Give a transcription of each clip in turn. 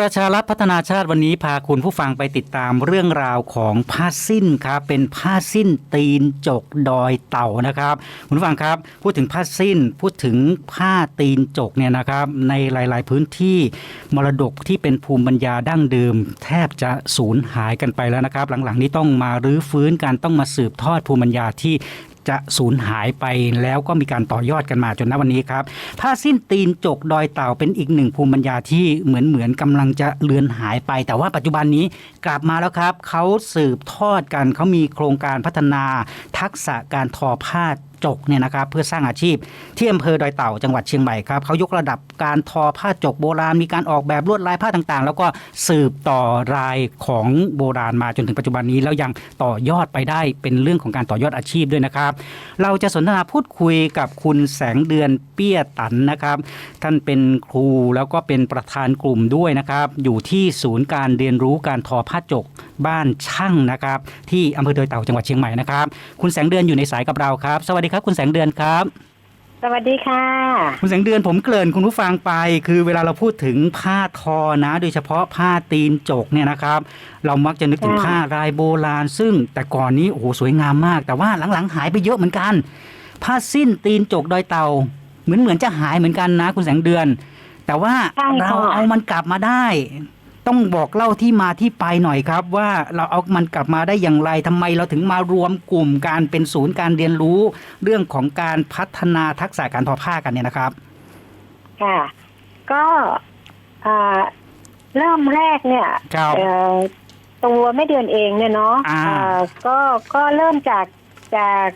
ประชารัฐพัฒนาชาติวันนี้พาคุณผู้ฟังไปติดตามเรื่องราวของผ้าสิ้นครับเป็นผ้าสิ้นตีนจกดอยเต่านะครับคุณผู้ฟังครับพูดถึงผ้าสิ้นพูดถึงผ้าตีนจกเนี่ยนะครับในหลาย ๆ พื้นที่มรดกที่เป็นภูมิปัญญาดั้งเดิม แทบจะสูญหายกันไปแล้วนะครับ หลัง ๆ นี้ต้องมารื้อฟื้นกันต้องมาสืบทอดภูมิปัญญาที่ จะสูญหายไปแล้วก็มีการต่อยอดกันมาจนณวันนี้ครับผ้าสิ้นตีนจกดอยเต่าเป็นอีกหนึ่งภูมิปัญญาที่เหมือนเหมือนกำลังจะเลือนหายไป แต่ว่าปัจจุบันนี้กลับมาแล้วครับเขาสืบทอดกันเขามีโครงการพัฒนา ทักษะการทอผ้า จกเนี่ยนะครับเพื่อสร้างอาชีพที่อำเภอดอยเต่าจังหวัดเชียงใหม่ครับเขายกระดับการทอผ้าจกโบราณมีการออกแบบลวดลายผ้าต่างๆ แล้วก็สืบต่อรายของโบราณมาจนถึงปัจจุบันนี้แล้วยังต่อยอดไปได้เป็นเรื่องของการต่อยอดอาชีพด้วยนะครับ เราจะสนทนาพูดคุยกับคุณแสงเดือนเปี้ยตันนะครับ ท่านเป็นครูแล้วก็เป็นประธานกลุ่มด้วยนะครับ อยู่ที่ศูนย์การเรียนรู้การทอผ้าจก บ้านช่างนะครับที่อำเภอดอยเต่าจังหวัดเชียงใหม่นะครับคุณแสงเดือนอยู่ในสายกับเราครับ สวัสดีครับ คุณแสงเดือนครับ สวัสดีค่ะ คุณแสงเดือนผมเกริ่นคุณผู้ฟังไป คือเวลาเราพูดถึงผ้าทอนะ โดยเฉพาะผ้าตีนจกเนี่ยนะครับ เรามักจะนึกถึงค่ะผ้ารายโบราณ ซึ่งแต่ก่อนนี้โอ้โหสวยงามมาก แต่ว่าหลังๆหายไปเยอะเหมือนกัน ผ้าสิ้นตีนจกดอยเต่าเหมือนเหมือนจะหายเหมือนกันนะ คุณแสงเดือน แต่ว่าใช่ค่ะเราเอามันกลับมาได้ ต้องบอกเล่าที่มาที่ไปหน่อยครับ ว่าเราเอามันกลับมาได้อย่างไรทำไมเราถึงมารวมกลุ่มการเป็นศูนย์การเรียนรู้ เรื่องของการพัฒนาทักษะการทอผ้ากันเนี่ยนะครับค่ะก็อ่าเริ่มแรกเนี่ยครับเอ่อตัวไม่เดือนเองเนี่ยเนาะอ่าอ่าก็ก็เริ่มจากจาก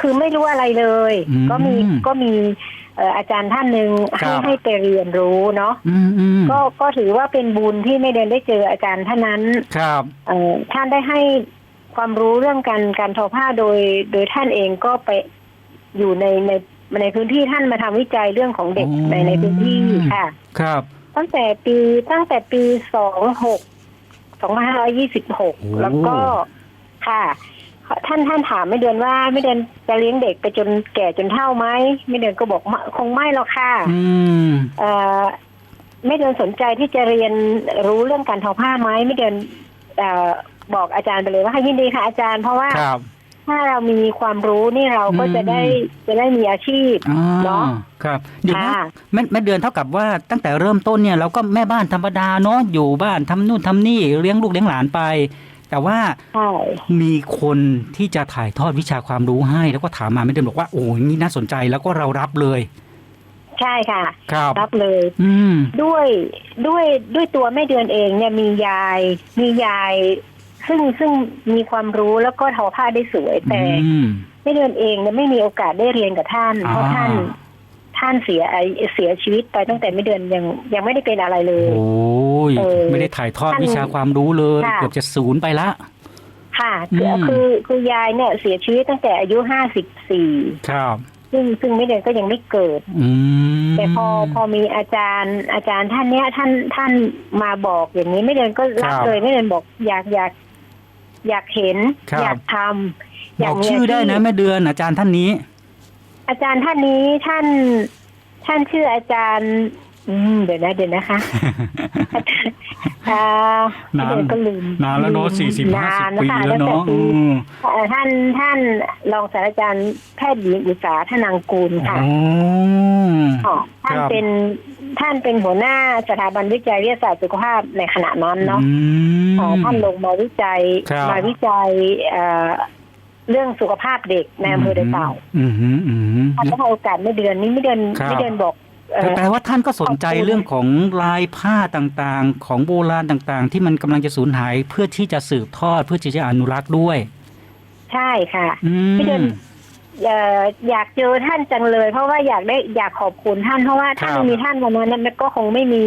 คือไม่รู้อะไรเลยอืมก็มีก็มีเอ่ออาจารย์ท่านหนึ่งครัให้บ ให้ไปเรียนรู้เนาะอืมอืมก็ก็ถือว่าเป็นบุญที่ไม่เดือนได้เจออาจารย์ท่านนั้น ครับ เอ่อท่านได้ให้ความรู้เรื่องการการทอผ้าโดย โดยท่านเองก็ไปอยู่ในในในพื้นที่ท่านมาทำวิจัยเรื่องของเด็กอ๋อในในพื้นที่ค่ะ ครับ ตั้งแต่ปีตั้งแต่ปีสองหกสองพันห้าร้อยี่สิบหกโอ้ แล้วก็ค่ะ ท่านท่านถามไม่เดือนว่าไม่เดือนจะเลี้ยงเด็กไปจนแก่จนเท่าไหมไม่เดือนก็บอกไม่คงไม่หรอกค่ะอืมเอ่อไม่เดินสนใจที่จะเรียนรู้เรื่องการทอผ้าไหมไม่เดินเอ่อบอกอาจารย์ไปเลยว่าให้ยินดีค่ะอาจารย์เพราะว่าครับถ้าเรามีความรู้นี่เราก็อืมจะได้จะได้มีอาชีพอ๋อเนาะครับเดี๋ยวนะค่ะแม่แม่เดือนเท่ากับว่าตั้งแต่เริ่มต้นเนี่ยเราก็แม่บ้านธรรมดาเนาะอยู่บ้านทำนู่นทำนี่เลี้ยงลูกเลี้ยงหลานไป แต่ว่าใช่มีคนที่จะถ่ายทอดวิชาความรู้ให้ แล้วก็ถามมาแม่เดือนบอกว่าโอ้ยนี่น่าสนใจแล้วก็เรารับเลยใช่ค่ะครับรับเลย อืมด้วยด้วยด้วยตัวแม่เดือนเองเนี่ยมียาย มียาย ซึ่งซึ่งมีความรู้แล้วก็ทอผ้าได้สวย แต่อืมแม่เดือนเองเนี่ยไม่มีโอกาสได้เรียนกับท่าน เพราะอ่าท่าน ท่านเสียเสียชีวิตไปตั้งแต่ไม่เดือนยังยังไม่ได้เป็นอะไรเลยโอ้ ยเออไม่ได้ถ่ายทอดท่านวิชาความรู้เลยค่ะเกือบจะศูนย์ไปละ ค่ะคืออืมคือคือยายเนี่ยเสียชีวิตตั้งแต่อายุห้าสิบสี่ครับซึ่งซึ่งไม่เดือนก็ยังไม่เกิดอืมแต่พอพอมีอาจารย์อาจารย์ท่านเนี้ยท่านท่านมาบอกอย่างนี้ไม่เดือนก็รับเลยไม่เดือนบอกอยากอยาก อยากเห็น อยากทำบอกมีชื่อได้นะาชีพแม่เดือนอาจารย์ท่านนี้ อาจารย์ท่านนี้ท่าน ท่านชื่ออาจารย์ อืมเดี๋ยวนะเดี๋ยวนะคะอ่าไม่นานเดือนก็ลืมนานแล้วเนาะสี่สิบห้าสิบนปีคะแล้วเนาะตั้งแต่ปีอืมเอ่อท่านท่านรองศาสตราจารย์แพทย์หญิงอุตสาธนางกูลค่ะ อ๋อ ค่ะท่านครับ เป็นท่านเป็นหัวหน้าสถาบันวิจัยวิทยาศาสตร์สุขภาพในขณะนั้นเนาะอืมเอ่อท่านลงมาวิจัยครับ มาวิจัยเอ่อเรื่องสุขภาพเด็กในอำเภอเดอยเต่าอืมอืมอืม ท่านก็ให้โอกาสไม่เดือนนี้ไม่เดือนครับ ไม่เดือนบอกเอ่ แต่อแปลว่าท่านก็สนใจขอบคุณเรื่องของลายผ้าต่างๆ ของโบราณต่างๆ ที่มันกำลังจะสูญหายเพื่อที่จะสืบทอดเพื่อที่จะอนุรักษ์ด้วย ใช่ค่ะอืมไม่เดือนเอ่ออยากเจอท่านจังเลย เพราะว่าอยากได้อยากขอบคุณท่านเพราะว่าถ้าครับไม่มีท่านวันนั้นเนยก็คงไม่มี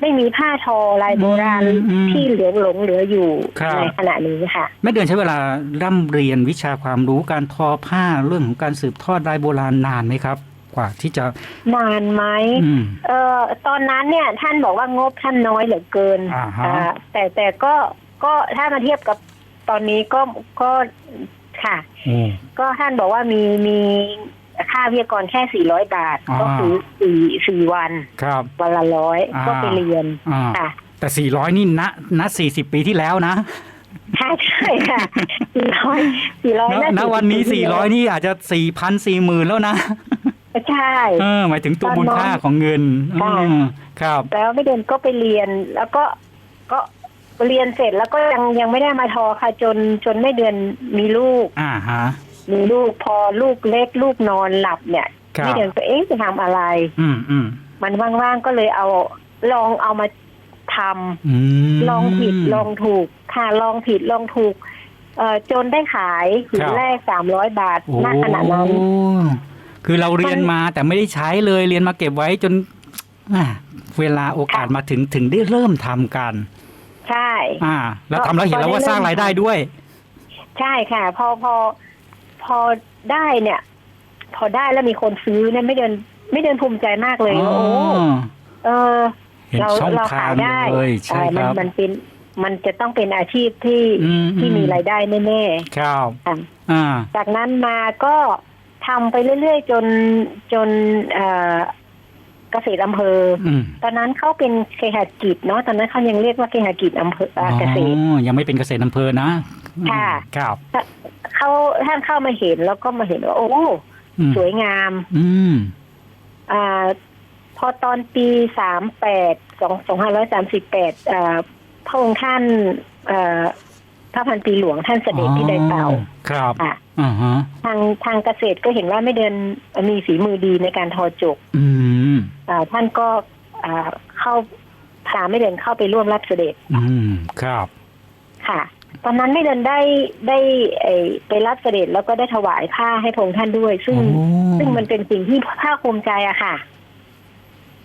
ไม่มีผ้าทอลายโบราณอืมอืมที่เหลือหลงเหลืออยู่ครับในขณะนี้ค่ะแม่เดือนใช้เวลาร่ำเรียนวิชาความรู้การทอผ้าเรื่องของการสืบทอดลายโบราณนานไหมครับก ว่าที่จะ นานไหมอืม เอ่อตอนนั้นเนี่ยท่านบอกว่างบท่านน้อยเหลือเกินอ่าฮะ อ่าแต่แต่ก็ก็ถ้ามาเทียบกับตอนนี้ก็ก็ค่ะ โอ้ ก็ท่านบอกว่ามีมีค่าวิทยากรแค่ 400 บาท อ่า ก็คือสี่สี่วันครับ วันละร้อยอ่า ก็ไปเรียนอ่าค่ะ แต่ 400 นี่ณณ40 ปีที่แล้วนะใช่ใช่ค่ะสี่ร้อยสี่ร้อยณณวันนี้ 400 นี่อาจจะ 4,000 40,000 แล้วนะ ใช่ เออหมายถึงตัวตอนมูลนั้นค่าของเงินค่ะ อืมครับแล้วไม่เดินก็ไปเรียน แล้วก็ก็เรียนเสร็จแล้วก็ยังยังไม่ได้มาทอค่ะ จนจนไม่เดือนมีลูก อ่าฮะ มีลูกพอลูกเล็กลูกนอนหลับเนี่ยครับ ไม่เดือนก็เอ๊ะจะทำอะไร อืมอืมมันว่างๆก็เลยเอาลองเอามาทำอืมลองผิดลองถูก ค่ะลองผิดลองถูกเอ่อจนได้ขายถึคงรับแรกสามร้อยบาทโอ้ณขณะนั้น คือเราเรียนมันมาแต่ไม่ได้ใช้เลยเรียนมาเก็บไว้จนอะเวลาโอกาสมาถึงถึงได้เริ่มทำกัน ใช่ อ่า แล้วก็ทำแล้วเห็นแล้วว่าก็ได้สร้างรายได้ด้วย ใช่ค่ะ พอพอพอได้เนี่ย พอได้แล้วมีคนซื้อเนี่ยไม่เดิน ไม่เดินภูมิใจมากเลยว่าโอ้เออ เห็นเราช่องเราทาขางยได้เลยใช่เอ่อคมันรับ มันเป็นมันจะต้องเป็นอาชีพที่อืมที่มีรายได้แน่ครับ ๆค่ะอ่า จากนั้นมาก็ ทำไปเรื่อยๆ จนจนเอ่อเกษตรอำเภออืมตอนนั้นเขาเป็นเคหกิจเนาะตอนนั้นเขายังเรียกว่าเคหกิจอำเภออ่าเกษตรอ๋อยังไม่เป็นเกษตรอำเภอนะค่ะครับเขาท่านเข้ามาเห็นแล้วก็มาเห็นว่าโอ้อืมสวยงาม อืมอ่า พอตอนปีสามแปดสองสองพันร้อยสามสิบแปดอ่าพระองค์ท่านเอ่อพระพันปีหลวงท่านเสด็จที่ไดเต่าครับ อะอ่าฮะทางทางเกษตรก็เห็นว่าไม่เดินมีฝีมือดีในการทอจกอืมอ่าท่านก็อ่าเข้าพาไม่เดินเข้าไปร่วมรับเสด็จอืมครับ ค่ะ ตอนนั้นไม่เดินได้ได้เอ่อไปรับเสด็จแล้วก็ได้ถวายผ้าให้พระองค์ท่านด้วย ซึ่งโอ้ ซึ่งมันเป็นสิ่งที่ภาคภูมิใจอะค่ะ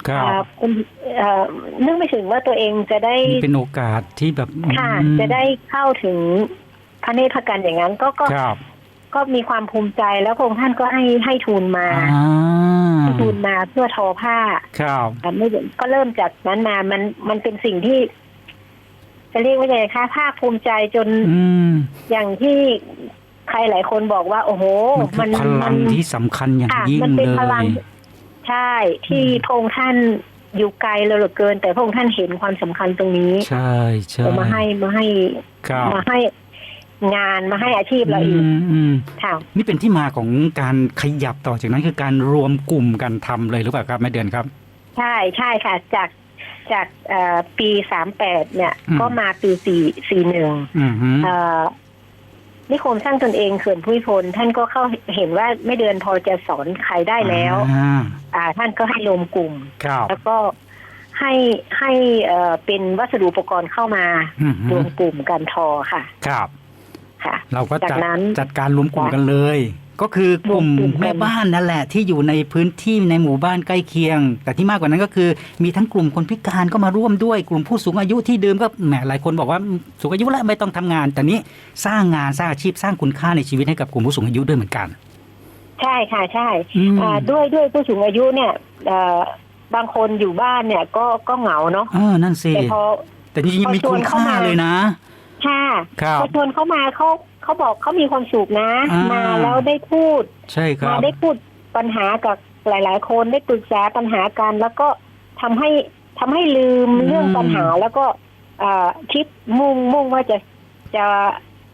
ครับอ่าคุณเอ่อนึกไม่ถึงว่าตัวเองจะได้เป็นโอกาสที่แบบค่ะ อืมจะได้เข้าถึงพระเนตรพระกันอย่างนั้นก็ก็ ครับ ก็มีความภูมิใจแล้วพระองค์ท่านก็ให้ให้ทุนมาอ่าให้ทุนมาเพื่อทอผ้าครับอ่าไม่ก็เริ่มจากนั้นมามันมันเป็นสิ่งที่ จะเรียกว่าไงคะภาคภูมิใจจนอืมอย่างที่ใครหลายคนบอกว่า โอ้โห มันคือพลังที่สำคัญอย่างค่ะยิ่งมันเป็นเลพลัง ย ใช่ที่พระองค์ท่านอยู่ไกลเราเหลือเกิน แต่พระองค์ท่านเห็นความสำคัญตรงนี้ใช่ใช่เอามาให้มาให้ครับ มาให้ งานมาให้อาชีพเราอีกมอืมค่ะ นี่เป็นที่มาของการขยับต่อจากนั้นคือการรวมกลุ่มกันทำเลยหรือเปล่าครับแม่เดือนครับ ใช่ใช่ค่ะ จากจากเอ่อปีสามแปดเนี่ย อืม ก็มาปีสี่สี่หนึ่งอืมฮึเอ่อนิคมสร้างตนเองเขื่อนผู้พิพลท่านก็เข้าเห็นว่าไม่เดือนพอจะสอนใครได้แล้ว อ่าอ่า ท่านก็ให้รวมกลุ่ม ครับแล้วก็ให้ให้เอ่อเป็นวัสดุอุปกรณ์เข้ามาอืมฮึรวมกลุ่มกันทอค่ะ ครับ ค่ะ เราก็จัดจากนั้นจัดการรวมกลุ่มกันเลย ก็คือกลุ่มรวมกลุ่มกันแม่บ้านนั่นแหละ ที่อยู่ในพื้นที่ในหมู่บ้านใกล้เคียง แต่ที่มากกว่านั้นก็คือ มีทั้งกลุ่มคนพิการก็มาร่วมด้วยกลุ่มผู้สูงอายุที่เดิมก็แหมหลายคนบอกว่าสูงอายุแล้วไม่ต้องทำงาน แต่นี้สร้างงานสร้างอาชีพสร้างคุณค่าในชีวิตให้กับกลุ่มผู้สูงอายุด้วยเหมือนกัน ใช่ค่ะใช่อืมอ่าด้วยด้วยผู้สูงอายุเนี่ยเอ่อบางคนอยู่บ้านเนี่ยก็ก็เหงาเนาะเออนั่นสิแต่พอแต่จริงๆมีคุณค่าเลยนะ ค่ะครับพอชวนเขามาเขาเขาบอกเขามีความสุขนะ อ่าม มาแล้วได้พูด ใช่ครัมาบ ได้พูดปัญหากับหลาย ๆ คนได้ปรึกษาปัญหากัน แล้วก็ทำให้ทำให้ลืมอืม เรื่องปัญหาแล้วก็อ่าคิดมุ่งมุ่งว่าจะจะ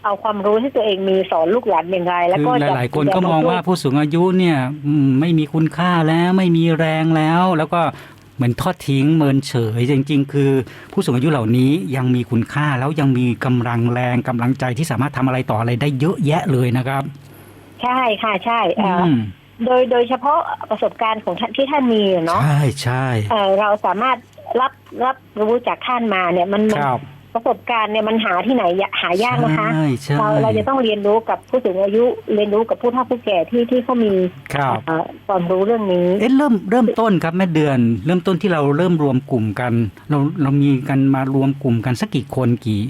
เอาความรู้ที่ตัวเองมีสอนลูกหลานอย่างไร แล้วคือก็จะหลาย ๆ คนก็จะมองว่าช่ยผู้สูงอายุเนี่ยอืมไม่มีคุณค่าแล้วไม่มีแรงแล้ว แล้วก็ เหมือนทอดทิ้งเมินเฉย จริง ๆ คือผู้สูงอายุเหล่านี้ยังมีคุณค่าแล้วยังมีกำลังแรงกำลังใจที่สามารถทำอะไรต่ออะไรได้เยอะแยะเลยนะครับ ใช่ค่ะใช่อืเอ่ออมโดยโดยเฉพาะประสบการณ์ของท่านที่ท่านมีอะเนาะใช่ใช่เอ่อเราสามารถรับรับรู้จากท่านมาเนี่ยมันมันครับ ประสบการณ์เนี่ยมันหาที่ไหนยะหายากนะคะ ใช่ใช่ เราเราจะต้องเรียนรู้กับผู้สูงอายุเรียนรู้กับผู้เฒ่าผู้แก่ที่ที่เขามีครับ เอ่อความรู้เรื่องนี้ เอ๊ะเริ่มเริ่มต้นครับแม่เดือน เริ่มต้นที่เราเริ่มรวมกลุ่มกัน เราเรามีกันมารวมกลุ่มกันสักกี่คนกี่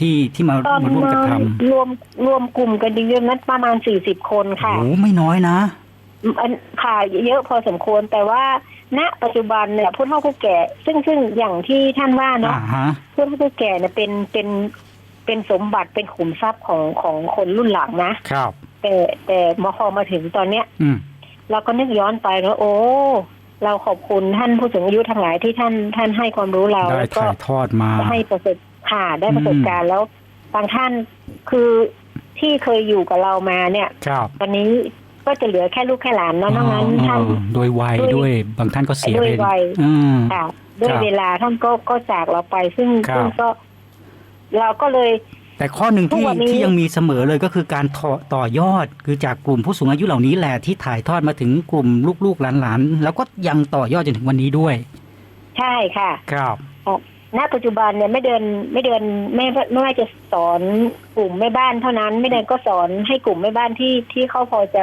ที่ที่มาตอนมาร่วมกันทรวมรวมกลุ่มกันเยอะๆนั้นประมาณสี่สิบคนำค่ะโอ้ไม่น้อยนะ อันค่ะเยอะพอสมควรแต่ว่า ณปัจจุบันเนี่ยผู้เฒ่าผู้แก่ ซึ่งซึ่งอย่างที่ท่านว่าเนาะอ่าฮะ ผู้เฒ่าผู้แก่เนี่ยเป็นเป็นเป็นสมบัติเป็นขุมทรัพย์ของของคนรุ่นหลังนะครับ แต่แต่มาพอมาถึงตอนเนี้ย อืม เราก็นึกย้อนไปว่าโอ้ เราขอบคุณท่านผู้สูงอายุทั้งหลายที่ท่านท่านให้ความรู้เราได้แล้วก็ถ่ายทอดมา ให้ประสบค่ะได้ประสบอืมการณ์แล้วบางท่านคือที่เคยอยู่กับเรามาเนี่ย ครับ ตอนนี้ ก็จะเหลือแค่ลูกแค่หลานเนาะนอกนั้นท่านอ๋อโดยวัยด้วยด้วยบางท่านก็เสียด้ไปวยวัยอืมค่ะด้วยครับเวลาท่านก็ก็จากเราไปซึ่งครับซึ่งก็ เราก็เลยแต่ข้อหนึ่งทุที่กวันนี้ที่ยังมีเสมอเลยก็คือการต่อต่อยอดคือจากกลุ่มผู้สูงอายุเหล่านี้แหละที่ถ่ายทอดมาถึงกลุ่มลูกๆหลานๆแล้วก็ยังต่อยอดจนถึงวันนี้ด้วย ใช่ค่ะ ครับ ณปัจจุบันเนี่ยไม่เดินไม่เดินไม่ไม่ว่าจะสอนกลุ่มแม่บ้านเท่านั้น ไม่เดินก็สอนให้กลุ่มแม่บ้านที่ที่เขาพอจะ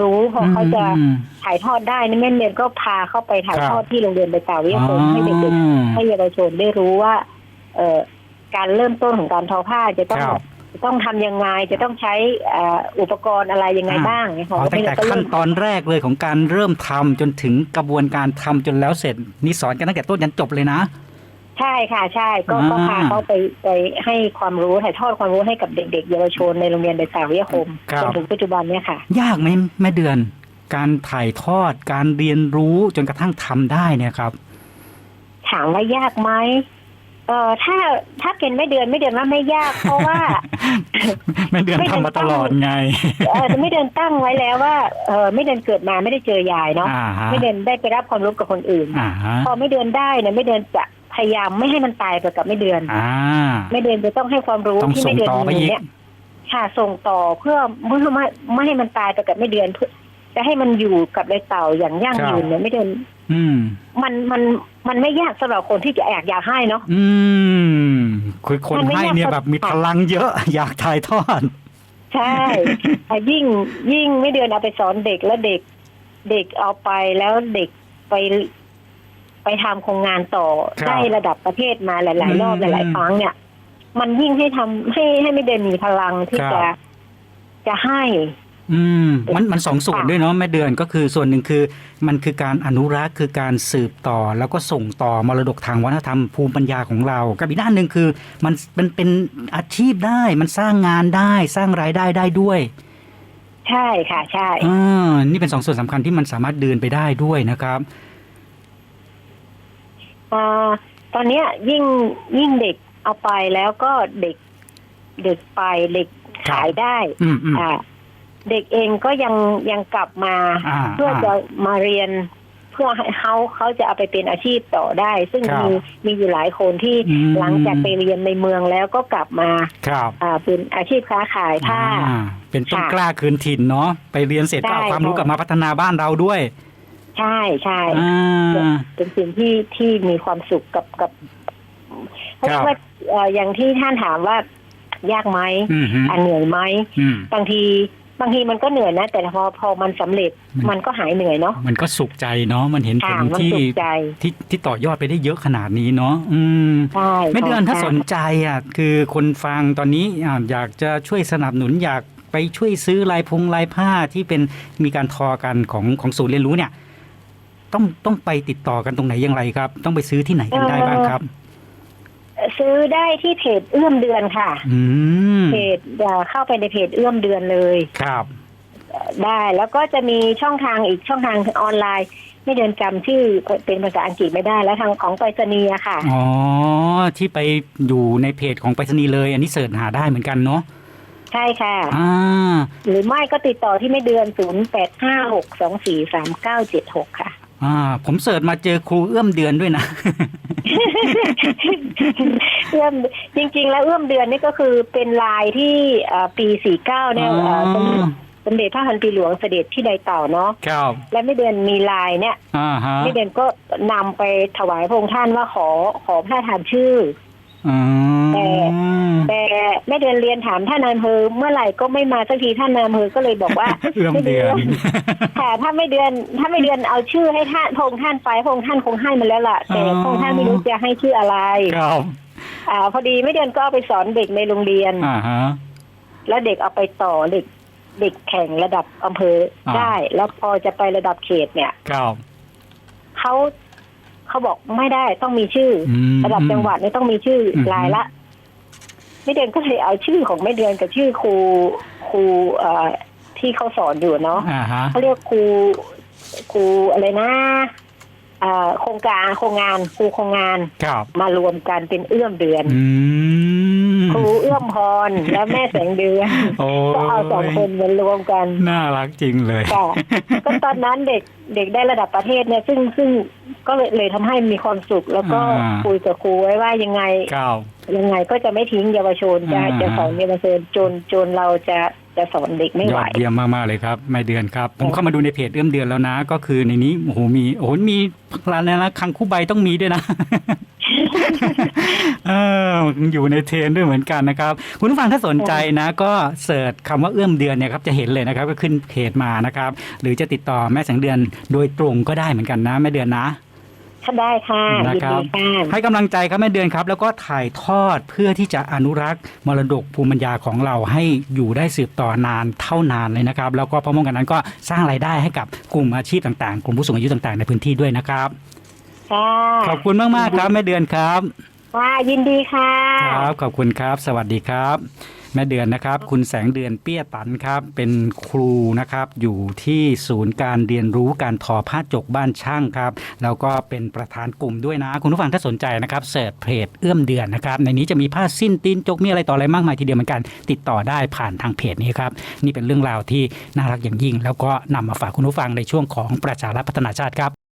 รู้พอเขาจะอืมถ่ายทอดได้นี่แม่เรียนก็พาเข้าไปถ่ายครับทอดที่โรงเรียนใบตาวิทยาคมให้เด็กอ๋อๆให้เยาวชนได้รู้ว่า เอ่อการเริ่มต้นของการทอผ้าจะต้องครับจะต้องทำยังไงจะต้องใช้เอ่ออุปกรณ์อะไรยังไงอ่าบ้างเนี่ยอ๋อตั้งแต่ก็ขั้เริ่นมตอนแรกเลยของการเริ่มทำจนถึงกระบวนการทำจนแล้วเสร็จนี่สอนกันตั้งแต่ต้นยันจบเลยนะ ใช่ค่ะใช่ก็ก็อ่าพาเขาไปไปให้ความรู้ถ่ายทอดความรู้ให้กับเด็ก ๆ เยาวชนในโรงเรียนใบตาวิทยาคมจนถึงปัจจุบันเนี่ยค่ะ ยากไหมแม่เดือน การถ่ายทอดการเรียนรู้จนกระทั่งทำได้เนี่ยครับ ถามว่ายากไหมเออถ้าถ้าเป็นไม่เดือนไม่เดือนว่าไม่ยาก เพราะว่าแม่เดือนไม่ทำมาตลอดไงเออไม่เดือนตั้งไว้แล้วว่าเออไม่เดือนเกิดมาไม่ได้เจอยายเนาะอ่าฮะไม่เดือนได้ไปรับความรู้กับคนอื่นอ่าฮะพอไม่เดือนได้เนี่ยไม่เดือนจะ พยายามไม่ให้มันตายไปกับไม่เดือนอ่า ไม่เดือนจะต้องให้ความรู้ต้องที่ส่ไม่งเดือนต่อไปมีอีก เนี่ยค่ะส่งต่อเพื่อเพื่อไม่ไม่ให้มันตายไปกับไม่เดือนเพื่อจะให้มันอยู่กับในเต่าอย่างยั่งยืนเนี่ยไม่เดือน อืม มันมันมันไม่ยากสำหรับคนที่จะอยากอยากให้เนาะ อืมคือคนมันไม่ให้ยากเนี่ยแบบมีพลังเยอะ อยากถ่ายทอด ใช่ อะยิ่งยิ่งไม่เดือนเอาไปสอนเด็กแล้วเด็ก เด็กเอาไปแล้วเด็กไป ไปทำโครงงานต่อครับ ได้ระดับประเทศมาหลาย ๆ รอบอืมหลาย ๆ ครั้งเนี่ย มันยิ่งให้ทำให้ให้ไม่เดือนมีพลังที่ครับจะจะให้ อืมมันมันสองส่วนค่ะด้วยเนาะแม่เดือนก็คือส่วนหนึ่งคือ มันคือการอนุรักษ์คือการสืบต่อ แล้วก็ส่งต่อมรดกทางวัฒนธรรมภูมิปัญญาของเรากับอีกด้านหนึ่งคือ มันมันเป็นอาชีพได้ มันสร้างงานได้สร้างรายได้ได้ด้วยใช่ค่ะ ใช่ อ่านี่เป็นสองส่วนสำคัญที่มันสามารถเดินไปได้ด้วยนะครับ อ่าตอนเนี้ยยิ่งยิ่งเด็กเอาไปแล้วก็เด็กเด็กไปเด็กครับขายได้อืมอืม อ่าเด็กเองก็ยังยังกลับมาอ่าเพื่อจะมาเรียนเพื่อให้เขาเขาจะเอาไปเป็นอาชีพต่อได้ ซึ่งครับมีมีอยู่หลายคนที่อืม หลังจากไปเรียนในเมืองแล้วก็กลับมา ครับอ่าเป็นอาชีพค้าขายผ้า อ่าเป็นต้นค่ะกล้าคืนถิ่นเนาะไปเรียนเสร็จก็เอาใช่ความรู้ค่ะกลับมาพัฒนาบ้านเราด้วย ใช่ใช่อ่า เป็นสิ่งที่ที่มีความสุขกับกับเพราะครับ ว่าเอ่ออย่างที่ท่านถามว่ายากไหมอืมฮึอะเหนื่อยไหมอืม บางทีบางทีมันก็เหนื่อยนะ แต่พอพอมันสำเร็จมัน มันก็หายเหนื่อยเนาะมันก็สุขใจเนาะมันเห็นผค่ะลมันที่สุขใจที่ที่ต่อยอดไปได้เยอะขนาดนี้เนาะอืม ใช่ไม่เดือนถ้าค่ะสนใจอะคือคนฟังตอนนี้อ่าอยากจะช่วยสนับสนุนอยากไปช่วยซื้อลายพงลายผ้าที่เป็นมีการทอกันของของศูนย์เรียนรู้เนี่ย ต้องต้องไปติดต่อกันตรงไหนอย่างไรครับ ต้องไปซื้อที่ไหนกันได้บ้างครับ ซื้อได้ที่เพจเอื้อมเดือนค่ะ อืมเพจเอ่อเข้าไปในเพจเอื้อมเดือนเลยครับ ได้แล้วก็จะมีช่องทางอีกช่องทางออนไลน์ ไม่เดินจำชื่อเป็นภาษาอังกฤษไม่ได้แล้วทางของไปรษณีย์อะค่ะอ๋อที่ไปอยู่ในเพจของไปรษณีย์เลย อันนี้เสิร์ชหาได้เหมือนกันเนาะใช่ค่ะอ่าหรือไม่ก็ติดต่อที่ไม่เดือนศูนย์แปดห้าหกสองสี่สามเก้าเจ็ดหกค่ะ อ่า ผมเสิร์ชมาเจอครูเอื้อมเดือนด้วยนะ เอื้อมจริง ๆ แล้วเอื้อมเดือนนี่ก็คือเป็นลายที่เอ่อปีสี่เก้าเนี่ยเอ่อสมสมเด็จพระพันปีหลวงเสด็จที่ใดเต่าเนาะครับและไม่เดือนมีลายเนี่ยอ่าฮะไม่เดือนก็นำไปถวายพระองค์ท่านว่าขอขอพระราชทานชื่อ อืมแต่แต่แม่เดือนเรียนถามท่านนายอำเภอเมื่อไหร่ก็ไม่มาสักทีท่านนายอำเภอก็เลยบอกว่า เอื้อมเดือน ค่ะถ้าไม่เดือนถ้าไม่เดือนเอาชื่อให้ท่านพระองค์ท่านไปพระองค์ท่านคงให้มาแล้วล่ะแต่อ๋อพระองค์ท่านไม่รู้จะให้ชื่ออะไรครับอ่าพอดีไม่เดือนก็เอาไปสอนเด็กในโรงเรียน อ่าฮะ แล้วเด็กเอาไปต่อเด็กเด็กแข่งระดับอำเภออา ได้ แล้วพอจะไประดับเขตเนี่ยครับเขา เขาบอกไม่ได้ต้องมีชื่อออืมระดับจังหวัดเนี่ยต้องมีชื่ออม รายละไม่เดือนก็เลยเอาชื่อของไม่เดือนกับชื่อครูครูเอ่อที่เขาสอนอยู่เนาะอ่าฮะ เขาเรียกครูครูอะไรนะ อ่าโครงการโครงงานครูโครงงานครับ มารวมกันเป็นเอื้อมเดือน อืมครูเอื้อมพรและแม่แสงเดือน โอ้ก็เอาสองคนมารวมกันน่ารักจริงเลย ค่ะก็ตอนนั้นเด็กเด็กได้ระดับประเทศเนี่ย ซึ่งซึ่งก็เลยเลยทำให้มีความสุข แล้วก็อ่า คุยกับครูไว้ว่ายังไง ครับ ยังไงก็จะไม่ทิ้งเยาวชนจะอ่า จะสอนเยาวชนจนจนเราจะ จะสอนเด็กไม่ยไหว อดเยี่ยมมาก ๆ เลยครับแม่เดือนครับ ผมเข้ามาดูในเพจเอื้อมเดือนแล้วนะ ก็คือในนี้โอ้โหมีโอ้โหมีร้านนะคังคู่ใบต้องมีด้วยนะ เอออยู่ในเทรนด์ด้วยเหมือนกันนะครับ คุณผู้ฟังถ้าสนใจนะ ก็เสิร์ชคำว่าเอื้อมเดือนเนี่ยครับจะเห็นเลยนะครับ ก็ขึ้นเพจมานะครับ หรือจะติดต่อแม่แสงเดือนโดยตรงก็ได้เหมือนกันนะแม่เดือนนะ ถ้าได้ค่ะนะยินครัดีบค่ะ ให้กำลังใจครับแม่เดือนครับ แล้วก็ถ่ายทอดเพื่อที่จะอนุรักษ์มรดกภูมิปัญญาของเราให้อยู่ได้สืบต่อนานเท่านานเลยนะครับ แล้วก็พร้อมๆกันนั้นก็สร้างรายได้ให้กับกลุ่มอาชีพต่างๆ กลุ่มผู้สูงอายุต่างๆ ในพื้นที่ด้วยนะครับ ค่ะขอบคุณมากๆครับแม่เดือนครับ ค่ะยินดีค่ะ ครับขอบคุณครับ สวัสดีครับ แม่เดือนนะครับ คุณแสงเดือนเปี้ยตันครับเป็นครูนะครับอยู่ที่ศูนย์การเรียนรู้การทอผ้าจกบ้านช่างครับแล้วก็เป็นประธานกลุ่มด้วยนะ คุณผู้ฟังถ้าสนใจนะครับเสิร์ชเพจเอื้อมเดือนนะครับในนี้จะมีผ้าสิ้นตีนจกมีอะไรต่ออะไรมากมายทีเดียวเหมือนกันติดต่อได้ผ่านทางเพจนี้ครับนี่เป็นเรื่องราวที่น่ารักอย่างยิ่ง แล้วก็นำมาฝากคุณผู้ฟังในช่วงของประชารัฐพัฒนาชาติครับ